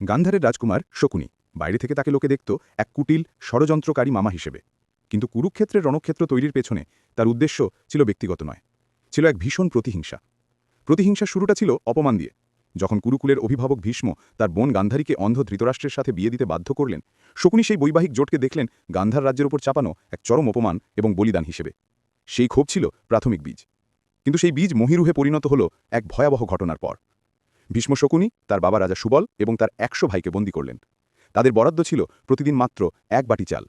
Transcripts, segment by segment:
গান্ধারের রাজকুমার শকুনি। বাইরে থেকে তাকে লোকে দেখত এক কুটিল ষড়যন্ত্রকারী মামা হিসেবে। কিন্তু কুরুক্ষেত্রের রণক্ষেত্র তৈরির পেছনে তার উদ্দেশ্য ছিল ব্যক্তিগত নয়, ছিল এক ভীষণ প্রতিহিংসা। প্রতিহিংসা শুরুটা ছিল অপমান দিয়ে। যখন কুরুকুলের অভিভাবক ভীষ্ম তার বোন গান্ধারীকে অন্ধ ধৃতরাষ্ট্রের সাথে বিয়ে দিতে বাধ্য করলেন, শকুনি সেই বৈবাহিক জোটকে দেখলেন গান্ধার রাজ্যের ওপর চাপানো এক চরম অপমান এবং বলিদান হিসেবে। সেই ক্ষোভ ছিল প্রাথমিক বীজ। কিন্তু সেই বীজ মহিরুহে পরিণত হল এক ভয়াবহ ঘটনার পর। ভীষ্ম শকুনি, তার বাবা রাজা সুবল এবং তার একশো ভাইকে বন্দী করলেন। তাদের বরাদ্দ ছিল প্রতিদিন মাত্র এক বাটি চাল।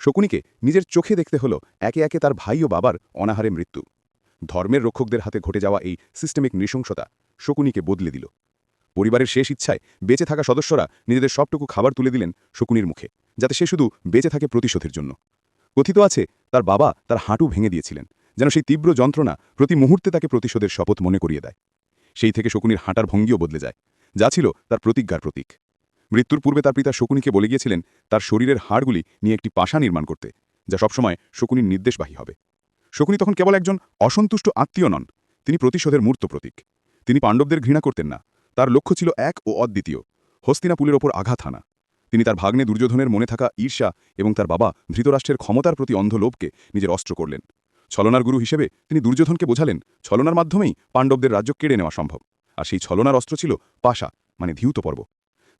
শকুনিকে নিজের চোখে দেখতে হলো একে একে তার ভাই ও বাবার অনাহারে মৃত্যু। ধর্মের রক্ষকদের হাতে ঘটে যাওয়া এই সিস্টেমিক নৃশংসতা শকুনিকে বদলে দিল। পরিবারের শেষ ইচ্ছায় বেঁচে থাকা সদস্যরা নিজেদের সবটুকু খাবার তুলে দিলেন শকুনির মুখে, যাতে সে শুধু বেঁচে থাকে প্রতিশোধের জন্য। কথিত আছে, তার বাবা তার হাঁটু ভেঙে দিয়েছিলেন, যেন সেই তীব্র যন্ত্রণা প্রতি মুহূর্তে তাকে প্রতিশোধের শপথ মনে করিয়ে দেয়। সেই থেকে শকুনির হাঁটার ভঙ্গিও বদলে যায়। যা ছিল তার প্রতিজ্ঞার প্রতীক। মৃত্যুর পূর্বে তার পিতা শকুনিকে বলে গিয়েছিলেন, তার শরীরের হাড়গুলি নিয়ে একটি পাশা নির্মাণ করতে, যা সবসময় শকুনির নির্দেশবাহী হবে। শকুনি তখন কেবল একজন অসন্তুষ্ট আত্মীয় নন, তিনি প্রতিশোধের মূর্ত প্রতীক। তিনি পাণ্ডবদের ঘৃণা করতেন না, তার লক্ষ্য ছিল এক ও অদ্বিতীয় হস্তিনাপুলের ওপর আঘাত হানা। তিনি তার ভাগ্নে দুর্যোধনের মনে থাকা ঈর্ষা এবং তার বাবা ধৃতরাষ্ট্রের ক্ষমতার প্রতি অন্ধ লোভকে নিজের অস্ত্র করলেন। ছলনার গুরু হিসেবে তিনি দুর্যোধনকে বোঝালেন, ছলনার মাধ্যমেই পাণ্ডবদের রাজ্য কেড়ে নেওয়া সম্ভব। আর সেই ছলনার অস্ত্র ছিল পাশা মানে ধিউত পর্ব।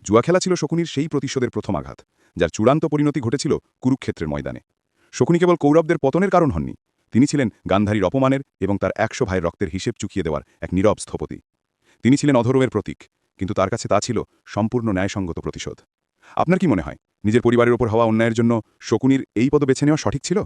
জুয়া খেলা ছিল শকুনির সেই প্রতিশোধের প্রথম আঘাত, যার চূড়ান্ত পরিণতি ঘটেছিল কুরুক্ষেত্রের ময়দানে। শকুনি কেবল কৌরবদের পতনের কারণ হননি, তিনি ছিলেন গান্ধারীর অপমানের এবং তার একশো ভাইয়ের রক্তের হিসেব চুকিয়ে দেওয়ার এক নীরব স্থপতি। তিনি ছিলেন অধর্মের প্রতীক, কিন্তু তার কাছে তা ছিল সম্পূর্ণ ন্যায়সঙ্গত প্রতিশোধ। আপনার কি মনে হয়, নিজের পরিবারের ওপর হওয়া অন্যায়ের জন্য শকুনির এই পদ বেছে নেওয়া সঠিক ছিল?